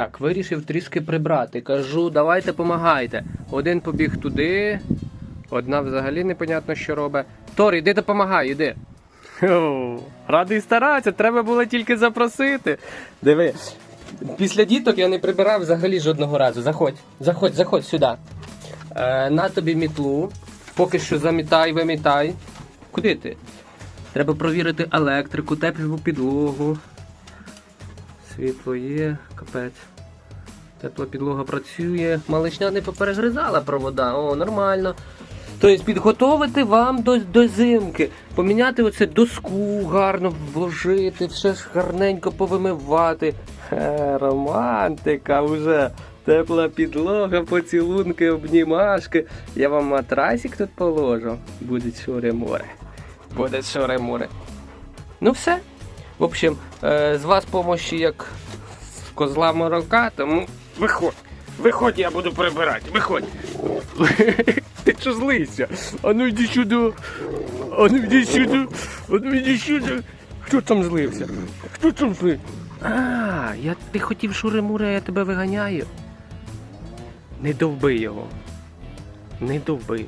Так, вирішив трішки прибрати. Кажу, давайте помагайте. Один побіг туди, одна взагалі непонятно, що робить. Тор, іди допомагай, іди. О, радий старатися, треба було тільки запросити. Диви. Після діток я не прибирав взагалі жодного разу. Заходь, заходь, заходь сюди. Е, на тобі мітлу. Поки що замітай, вимітай. Куди ти? Треба провірити електрику, теплу підлогу. Світло є, капець. Тепла підлога працює. Малишня не поперегризала провода. О, нормально. Тобто підготовити вам до, до зимки, поміняти оце доску гарно вложити, все ж гарненько повимивати. Хе, романтика вже. Тепла підлога, поцілунки, обнімашки. Я вам матрасик тут положу. Буде шоре-море. Буде шоре-море. Ну все. В общем, е, з вас помощі як з козла морока, тому виходь. Виходь, я буду прибирати. Виходь. Ти що злися? А ну йди сюди. А ну йди сюди. А ну йди сюди. Хто там злився? Хто там злився? А, я ти хотів шури-мури, я тебе виганяю. Не довби його. Не довби.